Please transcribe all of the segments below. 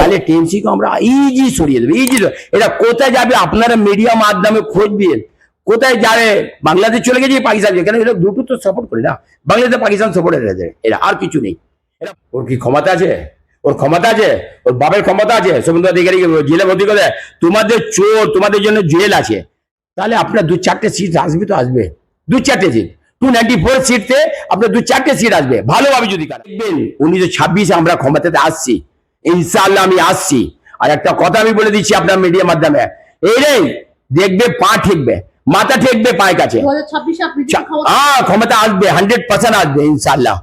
তাহলে টিএমসিকে আমরা ইজি সরিয়ে দেবো ইজি এটা কোথায় যাবে? আপনারা মিডিয়া মাধ্যমে খুঁজবেন কোথায় যাবে? বাংলাদেশ চলে গেছে পাকিস্তান কেন? এরা দুটো তো সাপোর্ট করে না। বাংলাদেশ পাকিস্তান সাপোর্ট এরা আর কিছু নেই। ওর কি ক্ষমতা আছে? ওর ক্ষমতা আছে? ওর বাপের ক্ষমতা আছে? শুভেন্দু অধিকারী জেলে ভর্তি করে। তোমাদের চোর, তোমাদের জন্য জেল আছে। তাহলে আপনার দু চারটে সিট আসবে তো আসবে। দু চারটে সিট টু নাইনটি ফোর সিটতে আপনার দু চারটে সিট আসবে। ভালোভাবে যদি দেখবেন, উনিশশো ছাব্বিশে আমরা ক্ষমতাতে আসছি। ইনশাআল্লাহ আমি আসছি। আর একটা কথা আমি বলে দিচ্ছি আপনার মিডিয়ার মাধ্যমে। এই রে দেখবে পা ঠেকবে মাথা ঠেকবে পায়ের কাছে। হ্যাঁ ক্ষমতা আসবে হান্ড্রেড পার্সেন্ট আসবে ইনশাল্লাহ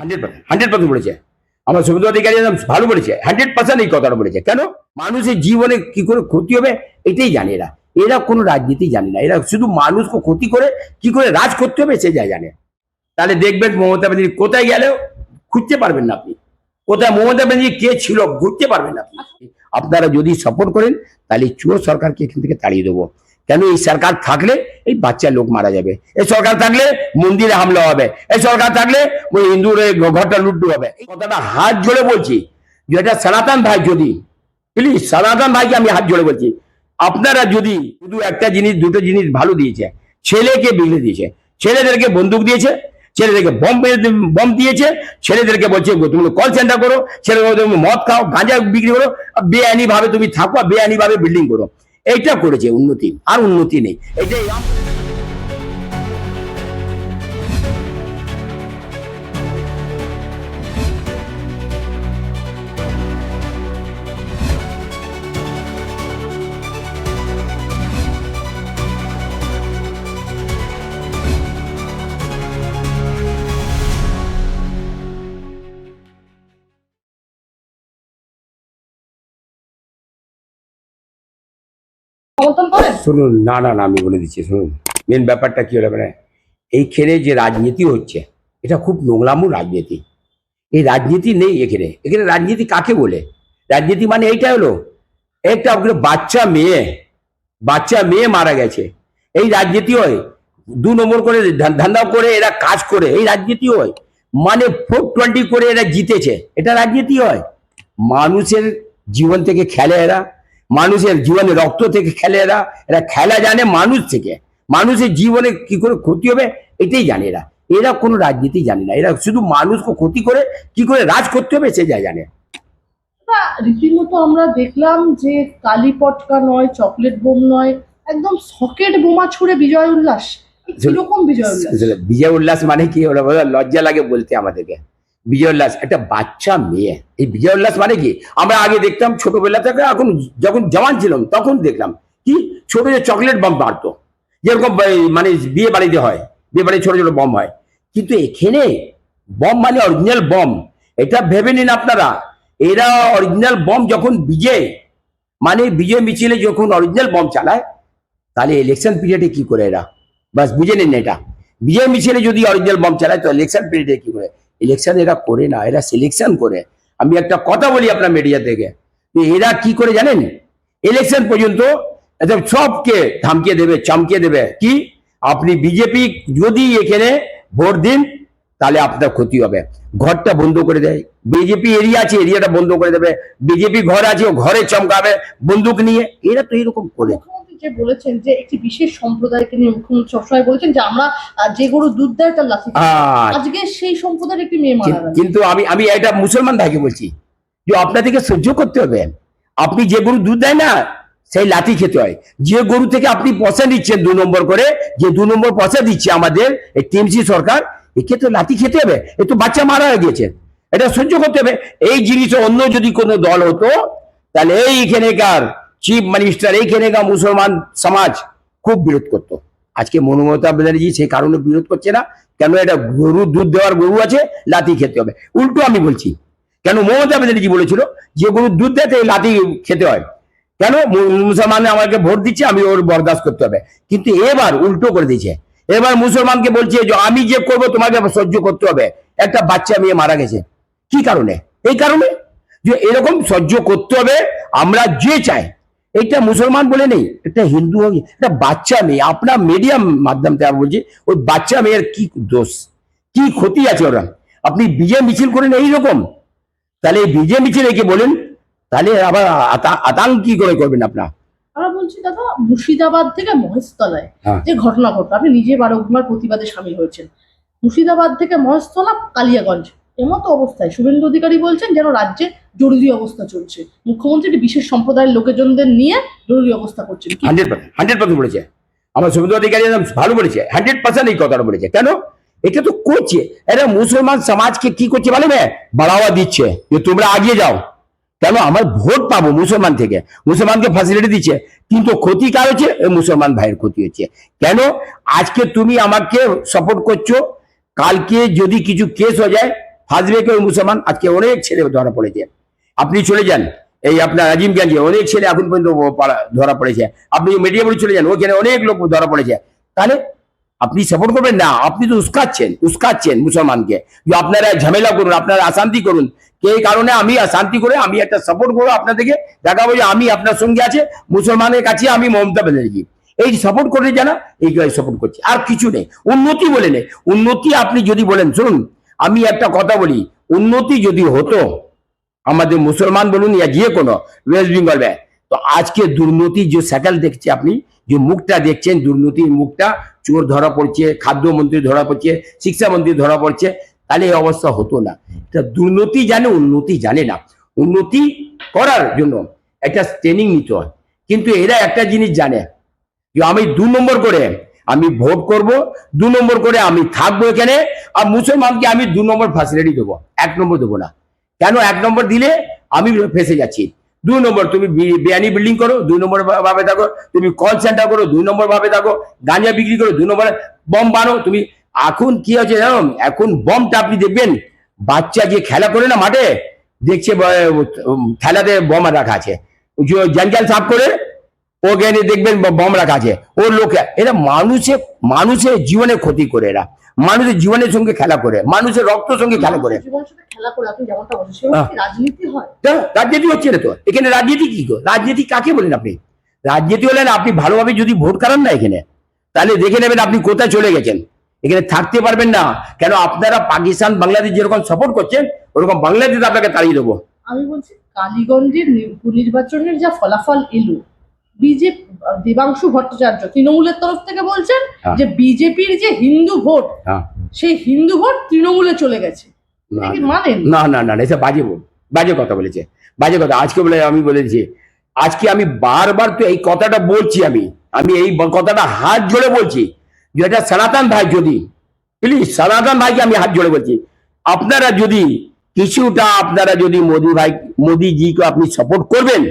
হান্ড্রেড পার্সেন্ট হান্ড্রেড পার্সেন্ট বলেছে। আমার শুভেন্দু অধিকারী ভালো বলেছে হান্ড্রেড পার্সেন্ট এই কথাটা বলেছে। কেন? মানুষের জীবনে কি করে ক্ষতি হবে এটাই জানে এরা। এরা কোনো রাজনীতি জানে না। এরা শুধু মানুষকে ক্ষতি করে কি করে রাজ করতে হবে সে যা জানে। তাহলে দেখবেন মমতা ব্যানার্জি কোথায় গেলেও খুঁজতে পারবেন না আপনি। কোথায় মমতা ব্যানার্জি, কে ছিল ঘুরতে পারবেন আপনি আপনারা যদি সাপোর্ট করেন, তাহলে চোর সরকারকে এখান থেকে তাড়িয়ে দেবো। কেন এই সরকার থাকলে এই বাচ্চা লোক মারা যাবে? এই সরকার থাকলে মন্দিরে হামলা হবে। এই সরকার থাকলে ওই হিন্দুর ঘরটা লুট্টু হবে। এই কথাটা হাত জোড়ে বলছি। যেটা সনাতন ভাই যদি প্লিজ সনাতন ভাইকে আমি হাত জোড়ে বলছি। আপনারা যদি শুধু একটা জিনিস, দুটো জিনিস ভালো দিয়েছে। ছেলেকে বিগড়ে দিয়েছে। ছেলেদেরকে বন্দুক দিয়েছে। ছেলেদেরকে বম বম দিয়েছে, ছেলেদেরকে বলছে তুমি কল সেন্টার করো ছেলে তুমি মদ খাও, গাঁজা বিক্রি করো বেআইনি ভাবে তুমি থাকো বেআইনি ভাবে বিল্ডিং করো। এইটা করেছে, উন্নতি, আর উন্নতি নেই। এটাই সমর্থন করেন? শুনুন, না না না, আমি বলে দিচ্ছি, শুনুন। মেন ব্যাপারটা কি হলো মানে এইখানে যে রাজনীতি হচ্ছে, এটা খুব নোংরামু রাজনীতি। এই রাজনীতি নেই এখানে। এখানে রাজনীতি কাকে বলে? রাজনীতি মানে এইটা হলো, একটা বাচ্চা মেয়ে বাচ্চা মেয়ে মারা গেছে। এই রাজনীতি হয়, দু নম্বর করে ধান্দা করে, এরা কাজ করে, এই রাজনীতি হয়। মানে ফোর টোয়েন্টি করে এরা জিতেছে, এটা রাজনীতি হয়। মানুষের জীবন থেকে খেলে এরা। মানুষের জীবনে রক্ত থেকে খেলে এরা এরা খেলা জানে মানুষ থেকে। মানুষের জীবনে কি করে ক্ষতি হবে এটাই জানে এরা। এরা কোনো রাজনীতি জানে না। এরা শুধু মানুষকে ক্ষতি করে কি করে রাজ করতে হবে সে যা জানে। রীতিমতো আমরা দেখলাম যে কালী পটকা নয় চকলেট বোম নয় একদম সকেট বোমা ছুড়ে বিজয় উল্লাস। কীরকম বিজয় উল্লাস? বিজয় উল্লাস মানে কি? ওরা বলে লজ্জা লাগে বলতে আমাদেরকে। বিজয় উল্লাস একটা বাচ্চা মেয়ে। এই বিজয় উল্লাস মানে কি? আমরা আগে দেখতাম ছোটবেলা থেকে, এখন যখন জওয়ান ছিলাম, তখন দেখলাম। কি? ছোট যে চকলেট বম মারতো যেরকম মানে বিয়ে বাড়িতে হয়, বিয়ে বাড়ি ছোট ছোট বম হয়। কিন্তু এখানে বম মানে অরিজিনাল বম এটা ভেবে নিন আপনারা, এরা অরিজিনাল বম যখন বিজয় মানে বিজয় মিছিলে যখন অরিজিনাল বম চালায়, তাহলে ইলেকশন পিরিয়ডে কি করে এরা? বাস বুঝে নিন এটা। বিজয় মিছিলে যদি অরিজিনাল বম চালায়, তো ইলেকশন পিরিয়ডে কি করে? ইলেকশন এরা করে না, এরা সিলেকশন করে। আমি একটা কথা বলি আপনার মিডিয়া থেকে এরা কি করে জানেন? ইলেকশন পর্যন্ত সবকে থামকিয়ে দেবে, চমকিয়ে দেবে। কি? আপনি বিজেপি যদি এখানে ভোট দিন, তাহলে আপনার ক্ষতি হবে। ঘরটা বন্ধ করে দেয়। বিজেপি এরিয়া আছে, এরিয়াটা বন্ধ করে দেবে। বিজেপি ঘর আছে, ও ঘরে চমকাবে বন্দুক নিয়ে। এরা তো এরকম করে। যে বলেছেন যে একটি বিশেষ সম্প্রদায়কে নিয়ে মুখ্যমন্ত্রী সবসময় বলেছেন যে আমরা যে গরু দুধ দেয় তার খাই। আর আজকে সেই সম্প্রদায়ের একটি মেয়ে মারা কিন্তু আমি আমি এটা মুসলমান ভাইকে বলছি যে আপনাদেরকে সহ্য করতে হবে। আপনি যে গরু দুধ দেয় না সেই লাঠি খেতে হয়। যে গরু থেকে আপনি পয়সা নিচ্ছেন দু নম্বর করে যে দু নম্বর পয়সা দিচ্ছে আমাদের এই টিএমসি সরকার একে তো লাঠি খেতে হবে। এ তো বাচ্চা মারা হয়ে গেছে এটা সহ্য করতে হবে। এই জিনিস অন্য যদি কোনো দল হতো তাহলে এইখানেকার চিফ মিনিস্টার এইখানেকার মুসলমান সমাজ খুব বিরোধ করতো। আজকে মনোমমতা ব্যানার্জি সেই কারণে বিরোধ করছে না। কেন এটা গরু, দুধ দেওয়ার গরু আছে, লাঠি খেতে হবে। উল্টো আমি বলছি, কেন মমতা ব্যানার্জি বলেছিল যে গরু, দুধ দেয়, তাই লাঠি খেতে হয়। কেন মুসলমান আমাকে ভোট দিচ্ছে, আমি ওর বরদাস্ত করতে হবে। কিন্তু এবার উল্টো করে দিয়েছে। এবার মুসলমানকে বলছে যে আমি যে করব, তোমাকে সহ্য করতে হবে। একটা বাচ্চা মেয়ে মারা গেছে। কি কারণে? এই কারণে যে এরকম সহ্য করতে হবে, আমরা যে চাই। এটা মুসলমান বলে নেই এটা হিন্দু হোক এটা বাচ্চা মেয়ে আপনার মিডিয়াম মাধ্যম থেকে বলছি ওই বাচ্চা মেয়ের কি দোষ কি ক্ষতি আছে ওরা? আপনি বিজয় মিছিল করেন এইরকম তাহলে বিজয় মিছিল একে বলেন তাহলে আবার আতা- আতঙ্ক কি করে করবেন আপনার? আমরা বলছি দাদা মুর্শিদাবাদ থেকে মহেশতলায় হ্যাঁ। যে ঘটনা ঘটলো আপনি নিজে বারংবার প্রতিবাদে সামিল হয়েছেন। মুর্শিদাবাদ থেকে মহেশতলা কালিয়াগঞ্জ। এমতো অবস্থায় শুভেন্দু অধিকারী বলছেন যেন রাজ্যে জরুরি অবস্থা চলছে। মুখ্যমন্ত্রী একটি বিশেষ সম্প্রদায়ের লোকজনদের নিয়ে জরুরি অবস্থা করছেন। হান্ড্রেড পার্সেন্ট বলেছে। আমার শুভেন্দু অধিকারী ভালো বলেছে, হান্ড্রেড পার্সেন্ট এই কথাটা বলেছে। কেন? এটা তো করছে। এরা মুসলমান সমাজকে কি করছে বলে বাড়াওয়া দিচ্ছে। যে তোমরা আগিয়ে যাও। কেন? আমার ভোট পাবো মুসলমান থেকে। মুসলমানকে ফ্যাসিলিটি দিচ্ছে। কিন্তু ক্ষতি কার হচ্ছে? মুসলমান ভাইয়ের ক্ষতি হচ্ছে। কেন? আজকে তুমি আমাকে সাপোর্ট করছ। কালকে যদি কিছু কেস হয়ে যায় ফাঁসবে কেউ মুসলমান? আজকে অনেক ছেলে ধরা পড়েছে। আপনি চলে যান। এই আপনার আজিমগঞ্জে অনেক ছেলে এখন পর্যন্ত ধরা পড়েছে। আপনি মিডিয়াপুরে চলে যান, ওখানে অনেক লোক ধরা পড়েছে। তাহলে আপনি সাপোর্ট করবেন? না, আপনি তো উস্কাচ্ছেন উস্কাচ্ছেন মুসলমানকে। যে আপনারা ঝামেলা করুন, আপনারা অশান্তি করুন। কে কারণে আমি অশান্তি করে আমি একটা সাপোর্ট করব আপনাদেরকে দেখাবো যে আমি আপনার সঙ্গে আছে, মুসলমানের কাছে আমি মমতা ব্যানার্জি। এই সাপোর্ট করে জানা, এই সাপোর্ট করছি। আর কিছু নেই, উন্নতি বলে নেই। উন্নতি আপনি যদি বলেন, শুনুন আমি একটা কথা বলি, উন্নতি যদি হতো, আমাদের মুসলমান বলুন ইয়া যে কোনো ওয়েস্ট বেঙ্গল ব্যাংক তো আজকে দুর্নীতি যে স্যাটেল দেখছে আপনি, যে মুখটা দেখছেন দুর্নীতির মুখটা, চোর ধরা পড়ছে, খাদ্যমন্ত্রী ধরা পড়ছে, শিক্ষামন্ত্রী ধরা পড়ছে, তাহলে এই অবস্থা হতো না। এটা দুর্নীতি জানে, উন্নতি জানে না। উন্নতি করার জন্য একটা ট্রেনিং নিতে হয়। কিন্তু এরা একটা জিনিস জানে, যে আমি দু নম্বর করে আমি ভোট করব, দু নম্বর করে আমি থাকব এখানে, আর মুসলমানকে আমি দু নম্বর ফ্যাসিলিটি দেবো, এক নম্বর দেবো না। কেন এক নম্বর দিলে আমি ফেসে যাচ্ছি? দুই নম্বর তুমি বি- বিরিয়ানি বিল্ডিং করো দুই নম্বর ভাবে থাকো, তুমি কল সেন্টার করো দুই নম্বর ভাবে থাকো, গাঁজা বিক্রি করো দুই নম্বর বম বানো, তুমি, এখন কি হচ্ছে জানো? এখন বমটা আপনি দেখবেন, বাচ্চা যে খেলা করে না মাঠে, দেখছে খেলাতে বম রাখা আছে। জঞ্জাল সাফ করে ওখানে দেখবেন ব- বম রাখা আছে। ওর লোক এরা মানুষের মানুষের জীবনে ক্ষতি করে এরা। মানুষের জীবনের সঙ্গে খেলা করে মানুষের রক্তের সঙ্গে খেলা করে। কি রাজনীতি হয়? হচ্ছে না তো। এখানে রাজনীতি কি রাজনীতি কাকে বলেন আপনি? রাজনীতি হলেন আপনি ভালোভাবে যদি ভোট করান না এখানে তাহলে দেখে নেবেন আপনি কোথায় চলে গেছেন। এখানে থাকতে পারবেন না। কেন আপনারা পাকিস্তান বাংলাদেশ যেরকম সাপোর্ট করছেন ওরকম বাংলাদেশ আপনাকে তাড়িয়ে দেবো। আমি বলছি কালীগঞ্জের নি- উপনির্বাচনের যা ফলাফল এলো বিজেপি দেবাংশু ভট্টাচার্য তৃণমূলের তরফ থেকে বলছেন হ্যাঁ। যে বিজেপির যে হিন্দু ভোট হ্যাঁ। সেই হিন্দু ভোট তৃণমূলে চলে গেছে। না, না। না এটা বাজে বাজে কথা বলেছে বাজে কথা। আজকে বলে আমি বলেছি আজকে আমি বারবার তো এই কথাটা বলছি আমি আমি এই কথাটা হাত জোড়ে বলছি। যে এটা সনাতন ভাই যদি প্লিজ সনাতন ভাইকে আমি হাত জোড়ে বলছি। আপনারা যদি কিছুটা আপনারা যদি মোদি ভাই মোদিজিকে আপনি সাপোর্ট করবেন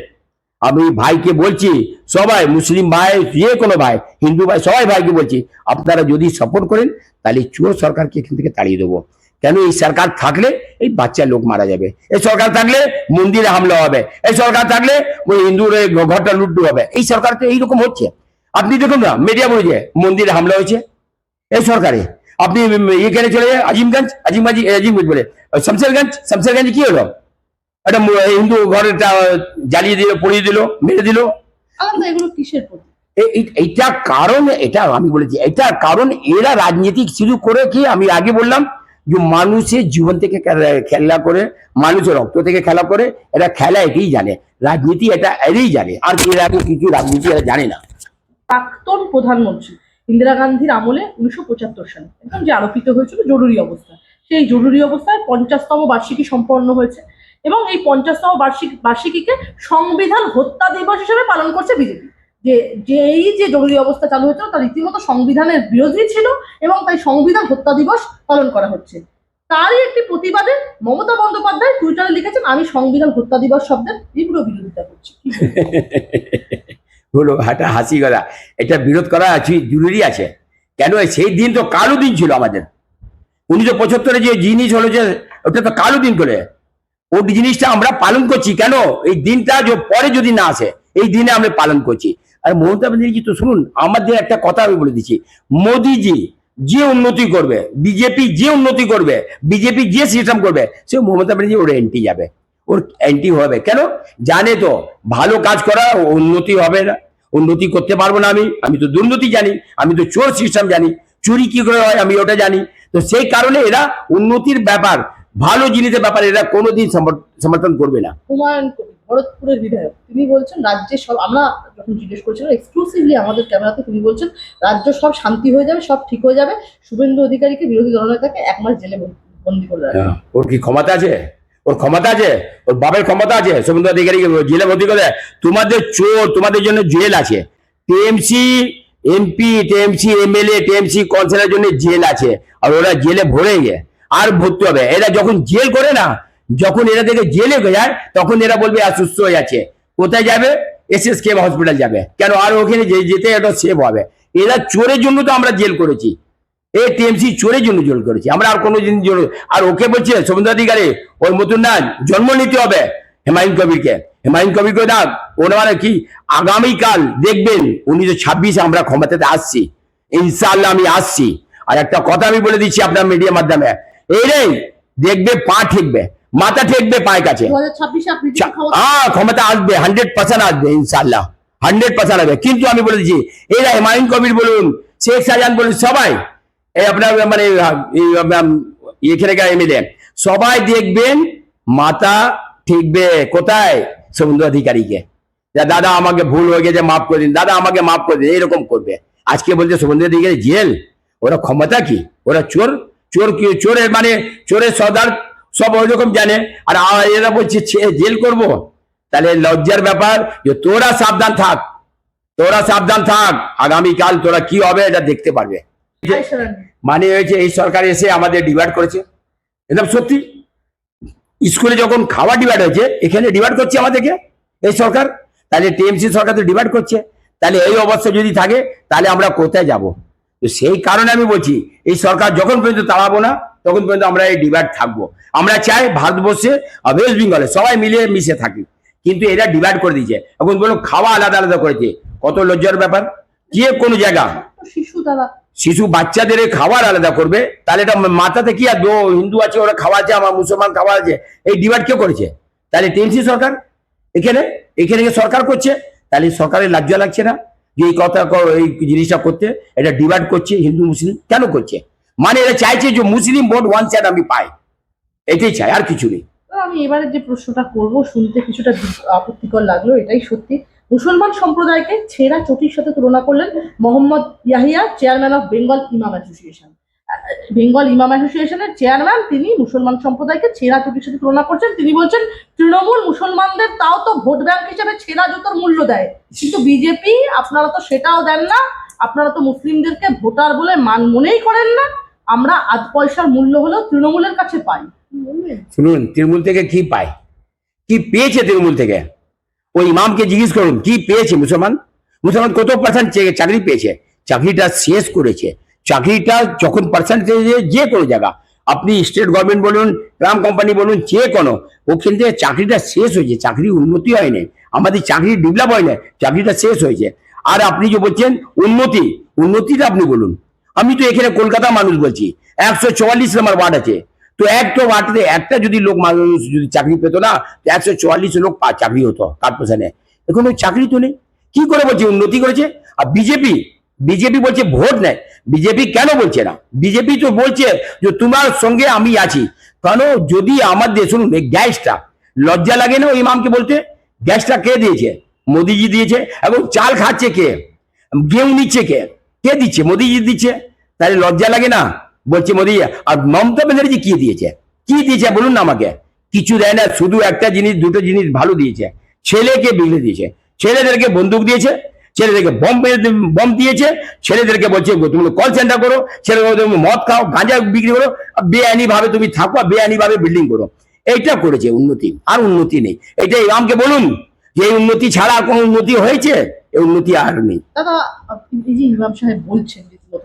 আমি ভাইকে বলছি, সবাই মুসলিম ভাই, যে কোনো ভাই, হিন্দু ভাই, সবাই ভাইকে বলছি, আপনারা যদি সাপোর্ট করেন, তাহলে চুয়ো সরকারকে এখান থেকে তাড়িয়ে দেবো। কেন এই সরকার থাকলে এই বাচ্চা লোক মারা যাবে? এই সরকার থাকলে মন্দিরে হামলা হবে। এই সরকার থাকলে ওই হিন্দুর ঘরটা লুট্টু হবে। এই সরকার তো এইরকম হচ্ছে। আপনি দেখুন না মিডিয়া বলেছে মন্দিরে হামলা হয়েছে। এই সরকারে। আপনি এখানে চলে যায়? আজিমগঞ্জ? আজিমগঞ্জ আজিমগঞ্জ বলে। ওই শমশেরগঞ্জ কি হলো? একটা হিন্দু ঘরটা জ্বালিয়ে দিল পড়িয়ে দিল মেরে দিল। আলাদা এগুলো কিসের প্রতি? এ- এই- এইটা কারণ এটা আমি বলেছি এটা কারণ এরা রাজনীতি শুরু করে কি আমি আগে বললাম যে মানুষের জীবন থেকে খেলা- খেলা করে মানুষের রক্ত থেকে খেলা করে এরা খেলা এটাই জানে। রাজনীতি এটা এরাই জানে। আর এর আগে কিছু রাজনীতি এরা জানে না। প্রাক্তন প্রধানমন্ত্রী ইন্দিরা গান্ধীর আমলে উনিশশো পঁচাত্তর সালে একদম যে আরোপিত হয়েছিল জরুরি অবস্থা। সেই জরুরি অবস্থায় পঞ্চাশতম বার্ষিকী সম্পন্ন হয়েছে। এবং এই পঞ্চাশতম বার্ষিক, বার্ষিকীকে সংবিধান হত্যা দিবস হিসেবে পালন করছে বিজেপি। যে যে এই যে জরুরি অবস্থা চালু হয়েছিল, তা রীতিমতো সংবিধানের বিরোধী ছিল এবং তাই সংবিধান হত্যা দিবস পালন করা হচ্ছে। তারই একটি প্রতিবাদে মমতা বন্দ্যোপাধ্যায় টুইটারে লিখেছেন, আমি সংবিধান হত্যা দিবস শব্দের তীব্র বিরোধিতা করছি। হলো এটা হাসি কথা এটা বিরোধ করা আছে, জরুরি আছে। কেন? সেই দিন তো কালো দিন ছিল আমাদের। উনিশশো পঁচাত্তরে যে জিনিস হলো যে, ওটা তো কালো দিন করে। ওই জিনিসটা আমরা পালন করছি কেন? এই দিনটা পরে যদি না আসে, এই দিনে আমরা পালন করছি। আর মমতা ব্যানার্জি তো শুনুন, আমাদের একটা কথা আমি বলে দিচ্ছি। মোদিজি যে উন্নতি করবে, বিজেপি যে উন্নতি করবে, বিজেপি যে সিস্টেম করবে, সে মমতা ব্যানার্জি ওর এন্টি যাবে। ওর অ্যান্টি হবে। কেন? জানে তো, ভালো কাজ করা উন্নতি হবে না। উন্নতি করতে পারব না আমি। আমি তো দুর্নীতি জানি, আমি তো চোর সিস্টেম জানি। চুরি কি করে হয় আমি ওটা জানি। তো সেই কারণে এরা উন্নতির ব্যাপার ভালো জিনিসের ব্যাপারে এরা কোনোদিন সমর্থন করবে না। হুমায়ুন ভরতপুরের বিধায়ক তিনি বলছেন রাজ্যে সব আমরা যখন জিজ্ঞেস করেছিলাম এক্সক্লুসিভলি আমাদের ক্যামেরাতে তিনি বলছেন রাজ্য সব শান্তি হয়ে যাবে সব ঠিক হয়ে যাবে শুভেন্দু অধিকারীকে বিরোধী দলনেতাকে এক মাস জেলে বন্দি- বন্দি করে রাখবে। হ্যাঁ, ওর কি ক্ষমতা আছে? ওর ক্ষমতা আছে? ওর বাপের ক্ষমতা আছে? শুভেন্দু অধিকারী জেলে ভর্তি করে দেয়? তোমাদের চোর তোমাদের জন্য জেল আছে। TMC MP TMC MLA TMC কাউন্সিলের জন্য জেল আছে। আর ওরা জেলে ভরে গে আর ভর্তি হবে। এরা যখন জেল করে না, যখন এরা থেকে জেলে যায়, তখন এরা বলবে, আর সুস্থ হয়ে যাচ্ছে। কোথায় যাবে? এস এস কে হসপিটাল যাবে। কেন? আর ওখানে যেতে এটা সেভ হবে। এরা চোরের জন্য তো আমরা জেল করেছি। এই টিএমসি চোরের জন্য জোর করেছি। আমরা আর কোনো জোর আর ওকে বলছে শুভেন্দু অধিকারী ওর মতন না, জন্ম নিতে হবে। হেমায়ুন কবিরকে। হেমায়ুন কবিরকে না ওর মানে কি? আগামীকাল দেখবেন, উনিশশো ছাব্বিশে আমরা ক্ষমতাতে আসছি। ইনশাআল্লাহ আমি আসছি। আর একটা কথা আমি বলে দিচ্ছি আপনার মিডিয়ার মাধ্যমে। এই রে দেখবে পা ঠেকবে মাথা ঠেকবে পায়ের কাছে। হ্যাঁ ক্ষমতা আসবে হান্ড্রেড পার্সেন্ট আসবে ইনশাল্লাহ হান্ড্রেড পার্সেন্ট আসবে। কিন্তু আমি বলে দিচ্ছি এরা হুমায়ুন কবির বলুন শেখ শাহজাহান বলুন সবাই এই আপনার মানে এই, এখানে এমএলএ সবাই দেখবেন মাথা ঠিকবে কোথায়? সমুদ্র অধিকারীকে। দাদা আমাকে ভুল হয়ে গেছে মাফ করে দিন। দাদা আমাকে মাফ করে দিন। এরকম করবে। আজকে বলছে সমুদ্র অধিকারী জেল? ওরা ক্ষমতা কি? ওরা চোর? চোর কি চোরের মানে চোরের সর্দার সব ওইরকম জানে। আর এরা বলছে জেল করব? তাহলে লজ্জার ব্যাপার যে তোরা সাবধান থাক তোরা সাবধান থাক আগামীকাল তোরা কি হবে এটা দেখতে পারবে। মানে হয়েছে এই সরকার এসে আমাদের ডিভাইড করেছে। একদম সত্যি? স্কুলে যখন খাওয়া ডিভাইড হয়েছে এখানে ডিভাইড করছে আমাদেরকে এই সরকার? তাহলে টিএমসি সরকার তো ডিভাইড করছে। তাহলে এই অবস্থা যদি থাকে তাহলে আমরা কোথায় যাব? তো সেই কারণে আমি বলছি এই সরকার যখন পর্যন্ত তাড়াবো না তখন পর্যন্ত আমরা এই ডিভাইড থাকব। আমরা চাই ভারতবর্ষে আর ওয়েস্ট বেঙ্গলে সবাই মিলে মিশে থাকি। কিন্তু এরা ডিভাইড করে দিয়েছে। এখন বলো খাওয়া আলাদা আলাদা করেছে। কত লজ্জার ব্যাপার। যে কোনো জায়গা। শিশু তারা শিশু বাচ্চাদের খাবার আলাদা করবে। তাহলে এটা মাথাতে কি আর হিন্দু আছে ওরা খাওয়া আছে আমার মুসলমান খাওয়া আছে। এই ডিভাইড কে করেছে? তাহলে টিএমসি সরকার? এখানে? এখানে সরকার করছে তাহলে সরকারের লজ্জা লাগছে না? যে এই কথা এই জিনিসটা করতে, এটা ডিভাইড করছে, হিন্দু, মুসলিম, কেন করছে? মানে এরা চাইছে যে মুসলিম ভোট ওয়ান সাইড আমি পাই। এটাই চাই, আর কিছু নেই। আমি এবারে যে প্রশ্নটা করব, শুনতে কিছুটা আপত্তিকর লাগল, এটাই সত্যি। মুসলমান সম্প্রদায়কে ছেঁড়া চটির সাথে তুলনা করলেন Mohammad Yahiya chairman of Bengal Imam association Bengal ইমাম অ্যাসোসিয়েশনের চেয়ারম্যান, তিনি মুসলমান সম্প্রদায়কে ছেঁড়া চটির সাথে তুলনা করছেন। তিনি বলছেন, তৃণমূল মুসলমানদের তাও তো ভোট ব্যাংক হিসেবে ছেঁড়া জুতোর মূল্য দেয়। কিন্তু বিজেপি, আপনারা তো সেটাও দেন না। আপনারা তো মুসলিমদেরকে ভোটার বলে মান মনেই করেন না। আমরা আধ পয়সার মূল্য হলেও তৃণমূলের কাছে পাই। শুনুন, তৃণমূল থেকে কি পায়? কি পেয়েছে তৃণমূল থেকে? ওই ইমামকে জিজ্ঞেস করুন, কি পেয়েছে মুসলমান? মুসলমান কত পার্সেন্ট চাকরি পেয়েছে? চাকরিটা শেষ করেছে। চাকরিটা যখন পার্সেন্টেজে যে কোনো জায়গা, আপনি স্টেট গভর্নমেন্ট বলুন, গ্রাম কোম্পানি বলুন, যে কোনো, ওখান থেকে চাকরিটা শেষ হয়েছে চাকরি উন্নতি হয়নি। আমাদের চাকরি ডেভেলপ হয় না চাকরিটা শেষ হয়েছে। আর আপনি যে বলছেন, উন্নতি, উন্নতিটা আপনি বলুন। আমি তো এখানে কলকাতা মানুষ বলছি, একশো চুয়াল্লিশ নম্বর ওয়ার্ড আছে। তো একটা ওয়ার্ডে একটা যদি লোক মানুষ যদি চাকরি পেতো না একশো চুয়াল্লিশ লোক চাকরি হতো কর্পোরেশনে এখন ওই চাকরি তো নেই। কি করে বলছে? উন্নতি করেছে। আর বিজেপি বিজেপি বলছে ভোট নেয়। বিজেপি কেন বলছে না? বিজেপি তো বলছে যে তোমার সঙ্গে আমি আছি। কেন? যদি আমাদের শুনুন, এই গ্যাসটা, লজ্জা লাগে না ওই ইমামকে বলতে? গ্যাসটা কে দিয়েছে? মোদিজি দিয়েছে। এবং চাল খাচ্ছে কে? গেউ নিচ্ছে কে? কে দিচ্ছে? মোদিজি দিচ্ছে। তাহলে লজ্জা লাগে না? বলছে মোদি, আর মমতা ব্যানার্জি কি দিয়েছে? কি দিয়েছে বলুন না আমাকে? কিছু দেয় না, শুধু একটা জিনিস, দুটো জিনিস ভালো দিয়েছে। ছেলেকে বিগড়ে দিয়েছে। ছেলেদেরকে বন্দুক দিয়েছে। ছেলেদেরকে বম বম দিয়েছে ছেলেদেরকে বলছে তুমি কল সেন্টার করো ছেলেদের তুমি মদ খাও গাঁজা বিক্রি করো বেআইনি ভাবে তুমি থাকো বেআইনি ভাবে বিল্ডিং করো। এইটা করেছে উন্নতি আর উন্নতি নেই। এটা ইমামকে বলুন যে উন্নতি ছাড়া আর কোনো উন্নতি হয়েছে? এই উন্নতি আর নেই। দাদা এই যে ইমাম সাহেব বলছেন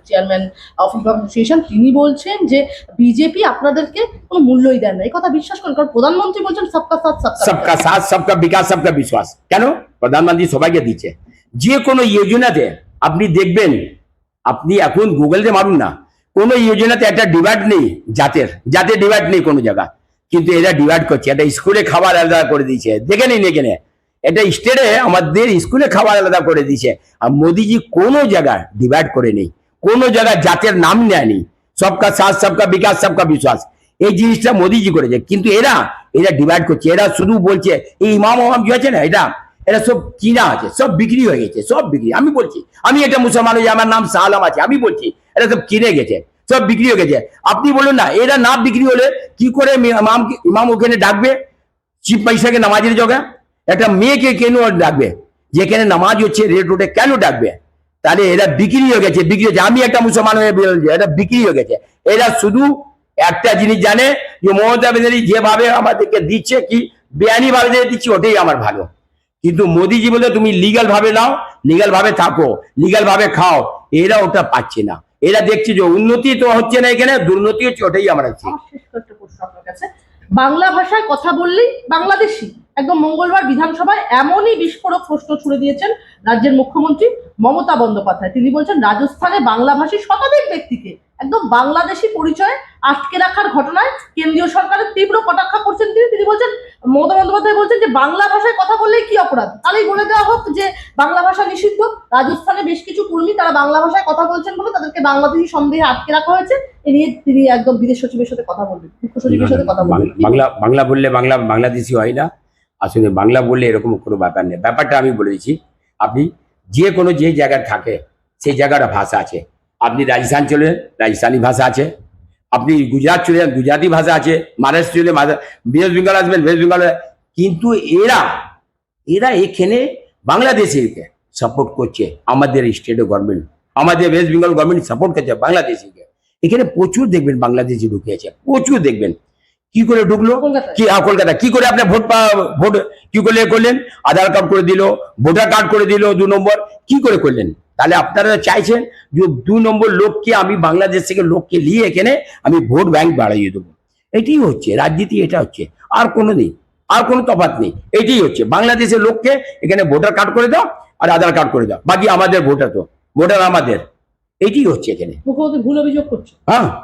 চেয়ারম্যান অফ ইমাম অ্যাসোসিয়েশন তিনি বলছেন যে বিজেপি আপনাদেরকে কোনো মূল্যই দেন না। এই কথা বিশ্বাস করেন কারণ প্রধানমন্ত্রী বলছেন সবকা সাথ সবকা সাথ সবকা বিকাশ সবকা বিশ্বাস কেন? প্রধানমন্ত্রী সবাইকে দিচ্ছে যে কোনো যোজনাতে আপনি দেখবেন, আপনি এখন গুগলে মারুন না, কোনো যোজনাতে একটা ডিভাইড নেই জাতের জাতের ডিভাইড নেই কোনো জায়গা। কিন্তু এরা ডিভাইড করছে এটা স্কুলে খাবার আলাদা করে দিয়েছে, দেখে নিন এখানে। এটা স্টেটে আমাদের স্কুলে খাবার আলাদা করে দিয়েছে, আর মোদিজি কোনো জায়গা ডিভাইড করে নেই, কোনো জায়গা জাতের নাম নেয়নি সবকা সাথ, সবকা বিকাশ, সবকা বিশ্বাস। এই জিনিসটা মোদিজি করেছে, কিন্তু এরা এরা ডিভাইড করছে, এরা শুধু বলছে, এই ইমাম ওমাম যে আছে না, এটা এরা সব কিনা আছে, সব বিক্রি হয়ে গেছে, সব বিক্রি। আমি বলছি, আমি এটা মুসলমান হয়ে, আমার নাম সালাম আছে, আমি বলছি, এরা সব কিনে গেছে, সব বিক্রি হয়ে গেছে। আপনি বলুন না, এরা না বিক্রি হলে কি করে ইমাম ইমাম ওখানে ডাকবে? চিপ পয়সাকে নামাজের জগা? একটা মেয়েকে কেন ডাকবে? যেখানে নামাজ হচ্ছে, রেড রোডে কেন ডাকবে? তাহলে এরা বিক্রি হয়ে গেছে, বিক্রি হয়েছে আমি একটা মুসলমান হয়ে বলছি এটা বিক্রি হয়ে গেছে। এরা শুধু একটা জিনিস জানে যে মমতা ব্যানার্জি যেভাবে আমাদেরকে দিচ্ছে কি বেআইনি ভাবে যে দিচ্ছে, ওটাই আমার ভালো। কিন্তু মোদিজি বলে তুমি লিগাল ভাবে নাও লিগাল ভাবে থাকো লিগাল ভাবে খাও, এরা ওটা পাচ্ছে না। এরা দেখছে যে উন্নতি তো হচ্ছে না এখানে, দুর্নীতি হচ্ছে, ওটাই আমরা বাংলা ভাষায় কথা বললেই বাংলাদেশি একদম মঙ্গলবার বিধানসভায় এমনই বিস্ফোরক প্রশ্ন ছুড়ে দিয়েছেন রাজ্যের মুখ্যমন্ত্রী মমতা বন্দ্যোপাধ্যায়। তিনি বলছেন, রাজস্থানে বাংলাভাষী শতাধিক ব্যক্তিকে একদম বাংলাদেশি পরিচয়ে আটকে রাখার ঘটনায় কেন্দ্রীয় সরকারের তীব্র কটাক্ষ করছেন তিনি। তিনি বলছেন মমতা বন্দ্যোপাধ্যায় বলছেন যে বাংলা ভাষায় কথা বললেই কি অপরাধ? তাহলেই বলে দেওয়া হোক যে বাংলা ভাষা নিষিদ্ধ। রাজস্থানে বেশ কিছু কর্মী তারা বাংলা ভাষায় কথা বলছেন বলে তাদেরকে বাংলাদেশি সন্দেহে আটকে রাখা হয়েছে। এ নিয়ে তিনি একদম বিদেশ সচিবের সাথে কথা বলবেন। মুখ্য সচিবের সাথে কথা বলবেন। বাংলা- বাংলা বাংলা বললে বাংলা বাংলাদেশি হয় না। আসলে বাংলা বললে এরকম কোনো ব্যাপার নেই। ব্যাপারটা আমি বলে দিচ্ছি আপনি যে কোনো যে জায়গায় থাকে সেই জায়গাটা ভাষা আছে। আপনি রাজস্থান চলে রাজস্থানী ভাষা আছে। আপনি গুজরাট চলে যান গুজরাটি ভাষা আছে মহারাষ্ট্র চলে ওয়েস্ট বেঙ্গল আসবেন ওয়েস্ট বেঙ্গল কিন্তু এরা এরা এখানে বাংলাদেশিকে সাপোর্ট করছে আমাদের স্টেট গভর্নমেন্ট আমাদের ওয়েস্ট বেঙ্গল গভর্নমেন্ট সাপোর্ট করছে বাংলাদেশিকে এখানে প্রচুর দেখবেন বাংলাদেশি ঢুকে আছে প্রচুর দেখবেন। কি করে ঢুকলো? কি হ্যাঁ, কলকাতা কি করে আপনি ভোট ভোট কি করে করলেন? আধার কার্ড করে দিল ভোটার কার্ড করে দিল দু নম্বর কি করে করলেন? তাহলে আপনারা চাইছেন যে দু নম্বর লোককে আমি বাংলাদেশ থেকে লোককে নিয়ে এখানে আমি ভোট ব্যাংক বাড়িয়ে দেবো। এটাই হচ্ছে রাজনীতি এটা হচ্ছে। আর কোনো নেই আর কোনো তফাৎ নেই। এটাই হচ্ছে। বাংলাদেশের লোককে এখানে ভোটার কার্ড করে দাও আর আধার কার্ড করে দাও। বাকি আমাদের ভোটার তো ভোটার আমাদের। এটাই হচ্ছে এখানে। মুখ্যমন্ত্রী ভুল অভিযোগ করছে। হ্যাঁ।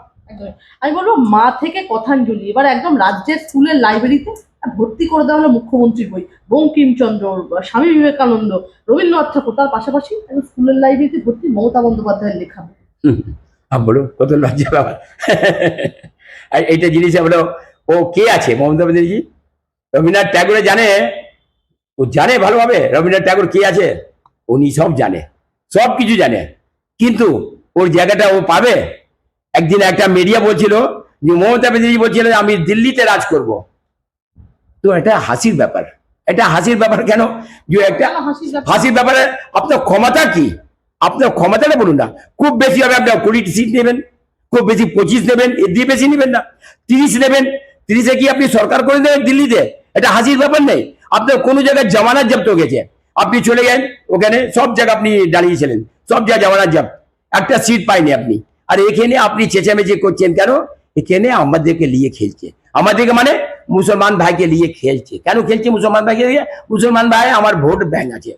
আমি বলব, মা থেকে কথাঞ্জলি এবার একদম রাজ্যের স্কুলের লাইব্রেরিতে ভর্তি করে দেওয়া হলো মুখ্যমন্ত্রীর বই। বঙ্কিমচন্দ্র স্বামী বিবেকানন্দ, রবীন্দ্রনাথ ঠাকুর। তার পাশাপাশি স্কুলের লাইব্রেরিতে ভর্তি মমতা বন্দ্যোপাধ্যায়ের লেখা বলো কত লজ্জা ব্যাপার আর এইটা জিনিস আমরা, ও কে আছে? মমতা ব্যানার্জি? রবীন্দ্রনাথ ট্যাগোরে জানে। ও জানে ভালোভাবে। রবীন্দ্রনাথ ঠাকুর কে আছে? উনি সব জানে। সব কিছু জানে। কিন্তু ওর জায়গাটা ও পাবে? একদিন একটা মিডিয়া বলছিল যে মমতা ব্যানার্জি বলছিল আমি দিল্লিতে রাজ করব। তো এটা হাসির ব্যাপার। এটা হাসির ব্যাপার কেন? যে একটা হাসির ব্যাপার? আপনার ক্ষমতা কি? আপনার ক্ষমতাটা বলুন না। খুব বেশি হবে আপনার কুড়িটি সিট নেবেন খুব বেশি পঁচিশ নেবেন এর দিয়ে বেশি নেবেন না। তিরিশ নেবেন। তিরিশে কি আপনি সরকার করে দেবেন দিল্লিতে? এটা হাসির ব্যাপার নেই। আপনার কোনো জায়গায় জামানত জব্দ হয়ে গেছে আপনি চলে গেলেন ওখানে সব জায়গা আপনি দাঁড়িয়েছিলেন। সব জায়গায় জামানত জব্দ। একটা সিট পাইনি আপনি। আর এখানে আপনি চেঁচামেচি করছেন কেন? এখানে আমাদেরকে নিয়ে খেলছে। আমাদেরকে মানে মুসলমান ভাইকে নিয়ে খেলছে। কেন খেলছে মুসলমান ভাইকে নিয়ে? মুসলমান ভাই আমার ভোট ব্যাংক আছে।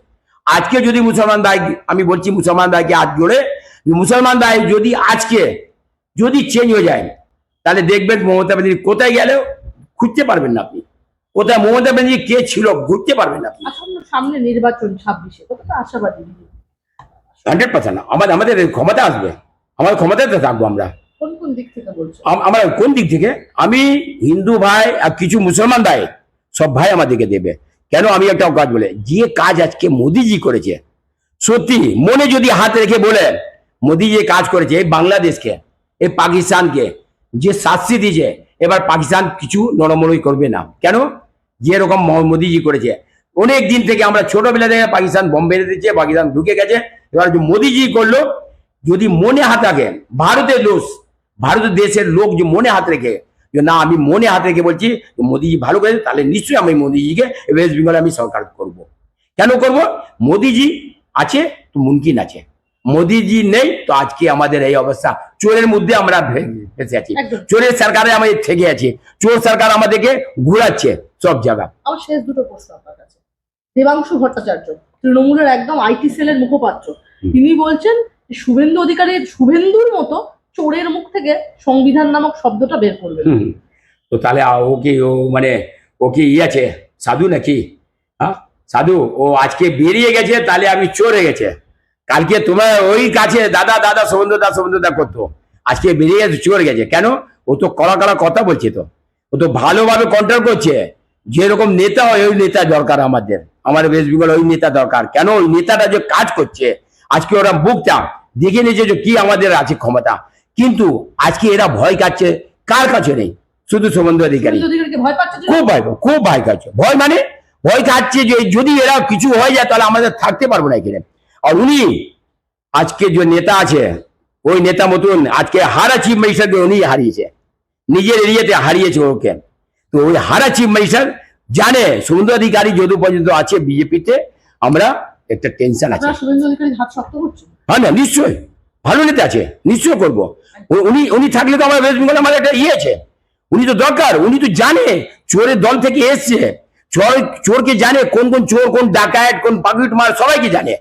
আজকে যদি মুসলমান ভাই আমি বলছি মুসলমান ভাইকে হাত জোড়ে মুসলমান ভাই যদি আজকে যদি চেঞ্জ হয়ে যায় তাহলে দেখবেন মমতা ব্যানার্জি কোথায় গেলেও খুঁজতে পারবেন না আপনি। কোথায় মমতা ব্যানার্জি কে ছিল ঘুরতে পারবেন না আপনি। সামনে নির্বাচন ছাব্বিশে কতটা আশাবাদী? হান্ড্রেড পার্সেন্ট আমাদের আমাদের ক্ষমতা আসবে। আমাদের ক্ষমতাতে থাকব আমরা। আমরা কোন দিক থেকে? আমি হিন্দু ভাই আর কিছু মুসলমান ভাই সব ভাই আমাদেরকে দেবে। কেন আমি একটা কাজ বলে যে কাজ আজকে মোদিজি করেছে সত্যি মনে যদি হাত রেখে বলে মোদি যে কাজ করেছে এই বাংলাদেশকে এই পাকিস্তানকে যে শাস্তি দিয়েছে এবার পাকিস্তান কিছু নরমরই করবে না। কেন? যে রকম মোদিজি করেছে। অনেক দিন থেকে আমরা ছোটবেলা থেকে পাকিস্তান বম বেড়ে দিচ্ছে পাকিস্তান ঢুকে গেছে এবার মোদিজি করল যদি মনে হাত রাখে ভারতের লোক ভারত দেশের লোক যে মনে হাত রেখে যে না আমি মনে হাত রেখে বলছি মোদিজি ভালো করেছে তাহলে নিশ্চয়ই আমি মোদিজিকে ওয়েস্ট বেঙ্গলে আমি সরকার করব। কেন করব? মোদিজি আছে তো মুমকিন আছে। মোদিজি নেই তো আজকে আমাদের এই অবস্থা। চোরের মধ্যে আমরা ফেসে আছি। চোরের সরকারে আমাদের থেকে আছি। চোর সরকার আমাদেরকে ঘুরাচ্ছে সব জায়গা। আমার শেষ দুটো প্রশ্ন আপনার কাছে। দেবাংশু ভট্টাচার্য তৃণমূলের একদম আইটি সেলের মুখপাত্র তিনি বলছেন শুভেন্দু অধিকারী শুভেন্দুর মতো চোরের মুখ থেকে সংবিধান নামক শব্দটা বের করবে। তো তাহলে ও কি, ও মানে ও কি ই আছে? সাধু নাকি? হ্যাঁ? সাধু, ও আজকে বেরিয়ে গেছে, তাহলে আমি চোর গেছে। কালকে তোমার ওই কাছে দাদা দাদা সমুদ্র দা সমুদ্র দা করতো। আজকে বেরিয়ে গেছে, চোর গেছে। কেন? ও তো কড়া কড়া কথা বলছে তো। ও তো ভালোভাবে কন্ট্রোল করছে। যেরকম নেতা হয়, ওই নেতা দরকার আমাদের। আমার ওয়েস্ট বেঙ্গল ওই নেতা দরকার। কেন? ওই নেতাটা যে কাজ করছে আজকে ওরা বুকটা দেখে নিয়েছে যে কি আমাদের আছে ক্ষমতা। কিন্তু আজকে এরা ভয় কাটছে। কার কাছে নেই? শুধু অধিকারী। শুভেন্দু যে খুব ভয় খুব ভয় কাটছে। ভয় মানে? ভয় কাটছে যে যদি এরা কিছু হয়ে যায় তাহলে আমাদের থাকতে পারব না এখানে। আর উনি আজকে যে নেতা আছে ওই নেতা মতন আজকে হারা চিফ মিনিস্টারকে উনি হারিয়েছে। নিজের এরিয়াতে হারিয়েছে ওকে। তো ওই হারা চিফ মিনিস্টার জানে সুন্দর অধিকারী যদু পর্যন্ত আছে বিজেপিতে আমরা একটা টেনশন আছে। হ্যাঁ না নিশ্চয়ই। ভালো নেতা আছে নিশ্চয় করব। উনি উনি থাকলে তো আমার ওয়েস্ট বেঙ্গল আমার একটা ইয়ে আছে। উনি তো দরকার উনি তো জানে চোরের দল থেকে এসছে। চোর চোরকে জানে কোন কোন চোর কোন ডাকাত কোন পাকিট মার সবাইকে জানে।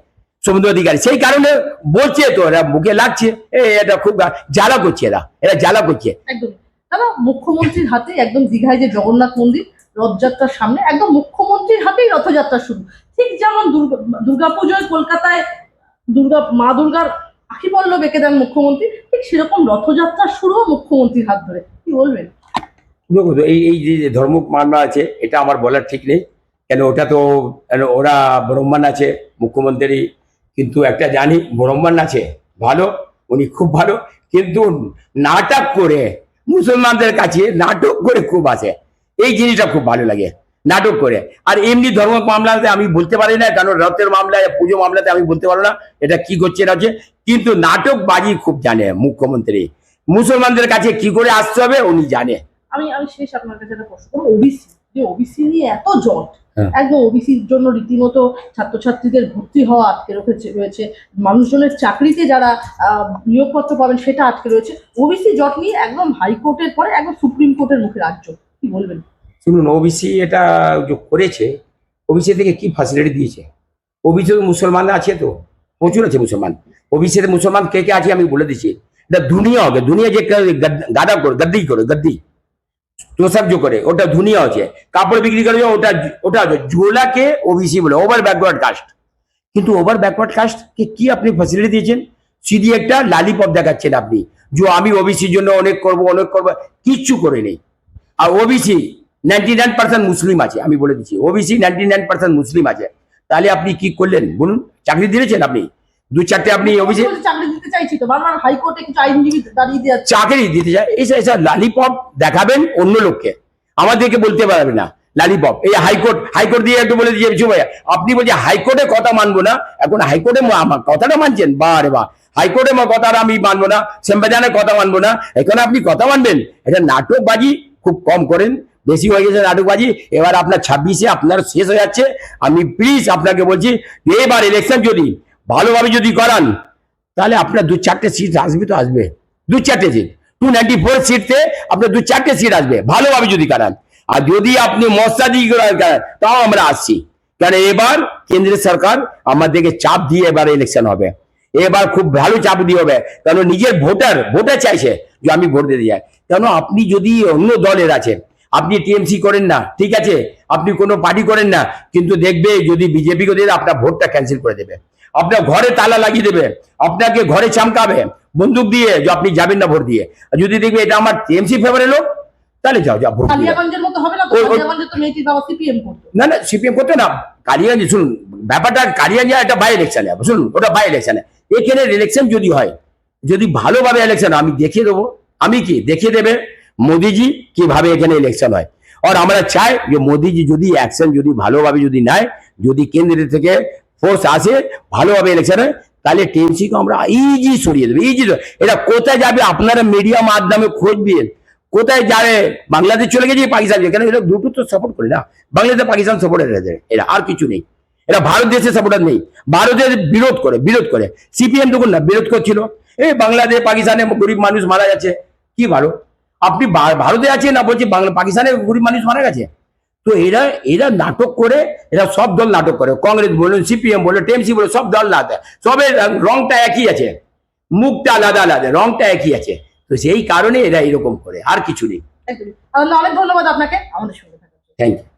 সমুদ্র অধিকারী সেই কারণে বলছে তো এরা মুখে লাগছে। এ এটা খুব জ্বালা করছে এরা এরা জ্বালা করছে। একদম। মুখ্যমন্ত্রীর হাতে একদম দীঘায় যে জগন্নাথ মন্দির রথযাত্রার সামনে একদম মুখ্যমন্ত্রীর হাতেই রথযাত্রা শুরু। ঠিক যেমন দুর্গা, দুর্গাপুজোয় কলকাতায় দুর্গা, মা দুর্গার আখি পল্লব এঁকে দেন মুখ্যমন্ত্রী, ঠিক সেরকম রথযাত্রা শুরুও মুখ্যমন্ত্রীর হাত ধরে। কি বলবেন? দেখো তো এই এই যে ধর্ম মামলা আছে, এটা আমার বলার ঠিক নেই। কেন ওটা তো, কেন ওরা ব্রহ্মাণ আছে, মুখ্যমন্ত্রী কিন্তু একটা জানি ব্রহ্মাণ আছে, ভালো, উনি খুব ভালো, কিন্তু নাটক করে, মুসলমানদের কাছে নাটক করে খুব আছে এই জিনিসটা খুব ভালো লাগে নাটক করে। আর এমনি ধর্ম মামলাতে আমি বলতে পারি না কারণ রথের মামলায় পুজো মামলাতে আমি বলতে পারব না এটা কি করছে না হচ্ছে কিন্তু নাটক বাজি খুব জানে মুখ্যমন্ত্রী। মুসলমানদের কাছে কি করে আসতে হবে উনি জানে। আমি আমি শেষ আপনার কাছে একটা প্রশ্ন করব ওবিসি যে ওবিসি নিয়ে এত জট হ্যাঁ। একদম ওবিসির জন্য রীতিমতো ছাত্রছাত্রীদের ভর্তি হওয়া আটকে রেখেছে রয়েছে। মানুষজনের চাকরিতে যারা আহ, নিয়োগপত্র পাবেন সেটা আটকে রয়েছে। ওবিসি জট নিয়ে একদম হাইকোর্টের পরে একদম সুপ্রিম কোর্টের মুখে রাজ্য। শুনুন ওবিসি এটা যে করেছে ওবিসি থেকে কি ফ্যাসিলিটি দিয়েছে? ওবিসি মুসলমান আছে তো? প্রচুর আছে মুসলমান। ওবিসিতে মুসলমান কে কে আছে আমি বলে দিচ্ছি। এটা দুনিয়া হবে দুনিয়া যে গাদা করে, গদ্দি করে, গদ্দি। তোষাক যে করে, ওটা দুনিয়া আছে। কাপড় বিক্রি করে ওটা ওটা জোলাকে ওবিসি বলে ওভার ব্যাকওয়ার্ড কাস্ট কিন্তু ওভার ব্যাকওয়ার্ড কাস্টকে কি আপনি ফ্যাসিলিটি দিয়েছেন? সিধি একটা লালিপপ দেখাচ্ছেন আপনি। যে আমি ওবিসির জন্য অনেক করব অনেক করব, কিচ্ছু করে নেই। আর OBC ninety nine percent Muslim আছে আমি বলে দিচ্ছি। OBC ninety nine percent Muslim আছে। তাহলে আপনি কি করলেন বলুন? চাকরি দিয়েছেন আপনি? দু চারটে আপনি ওবিসি চাকরি দিতে চাইছি তো বারবার হাইকোর্টে কিছু আইনজীবী দাঁড়িয়ে দিয়ে চাকরি দিতে এইসব লালিপপ দেখাবেন অন্য লোককে। আমাদেরকে বলতে পারবে না লালিপপ। এই হাইকোর্ট হাইকোর্ট দিয়ে একটু বলে দিয়ে কিছু ভাই আপনি বলছেন হাইকোর্টে কথা মানবো না এখন হাইকোর্টে আমার কথাটা মানছেন? বা রে বা হাইকোর্টে আমার কথাটা আমি মানবো না সেম্বাজানের কথা মানবো না এখানে আপনি কথা মানবেন? এটা নাটকবাজি খুব কম করেন। বেশি হয়ে গেছে নাটকবাজি এবার আপনার ছাব্বিশে আপনার শেষ হয়ে যাচ্ছে। আমি প্লিজ আপনাকে বলছি, এবার ইলেকশন যদি ভালোভাবে যদি করান, তাহলে আপনার দু চারটে সিট আসবে তো আসবে। দু চারটে সিট টু নাইনটি ফোর সিটতে আপনার দু চারটে সিট আসবে। ভালোভাবে যদি করান। আর যদি আপনি মশাদি করান, তাও আমরা আসছি। কারণ এবার কেন্দ্রের সরকার আমাদেরকে চাপ দিয়ে এবার ইলেকশন হবে। এবার খুব ভালো চাপ দিয়ে হবে। কারণ নিজের ভোটার ভোটার চাইছে যে আমি ভোট দিতে যাই। কেন আপনি যদি অন্য দলের আছেন আপনি টিএমসি করেন না ঠিক আছে? আপনি কোনো পার্টি করেন না কিন্তু দেখবে যদি বিজেপি করে দেয়, আপনার ভোটটা ক্যান্সেল করে দেবে। আপনার ঘরে তালা লাগিয়ে দেবে আপনাকে ঘরে চামকাবে বন্দুক দিয়ে যে আপনি যাবেন না ভোট দিয়ে। আর যদি দেখবে এটা আমার টিএমসি ফেভারের লোক তাহলে যাও যাও ভোট না না না সিপিএম করতে না। কালিয়াগঞ্জ শুনুন ব্যাপারটা কালিয়াগঞ্জ একটা বাই ইলেকশনে শুনুন ওটা বাই ইলেকশনে এখানে ইলেকশন যদি হয়, যদি ভালোভাবে ইলেকশন আমি দেখিয়ে দেবো। আমি কি? দেখিয়ে দেবে মোদিজি কীভাবে এখানে ইলেকশন হয়। আর আমরা চাই যে মোদিজি যদি অ্যাকশন যদি ভালোভাবে যদি নেয়, যদি কেন্দ্র থেকে ফোর্স আসে ভালোভাবে ইলেকশন হয়, তাহলে টিএমসিকে আমরা ইজি সরিয়ে দেবো ইজি এটা কোথায় যাবে? আপনারা মিডিয়া মাধ্যমে খুঁজবেন কোথায় যাবে? বাংলাদেশ চলে গেছে, পাকিস্তান কেন? এরা দুটো তো সাপোর্ট করে না। বাংলাদেশ, পাকিস্তান সাপোর্টার এরা আর কিছু নেই। এরা ভারত দেশের সাপোর্টার নেই। ভারতের বিরোধ করে বিরোধ করে। সিপিএম দেখুন না বিরোধ করছিল। এই বাংলাদেশ পাকিস্তানে গরিব মানুষ মারা যাচ্ছে কি ভালো? আপনি ভারতে আছেন না বলছি বাংলা পাকিস্তানে গরিব মানুষ মারা গেছে? তো এরা এরা নাটক করে এরা সব দল নাটক করে। কংগ্রেস বলুন সিপিএম বলুন টিএমসি বলুন সব দল নাটক সবের রংটা একই আছে। মুখটা আলাদা আলাদা রংটা একই আছে। তো সেই কারণে এরা এরকম করে আর কিছু নেই। অনেক ধন্যবাদ আপনাকে। আমাদের সঙ্গে থ্যাংক ইউ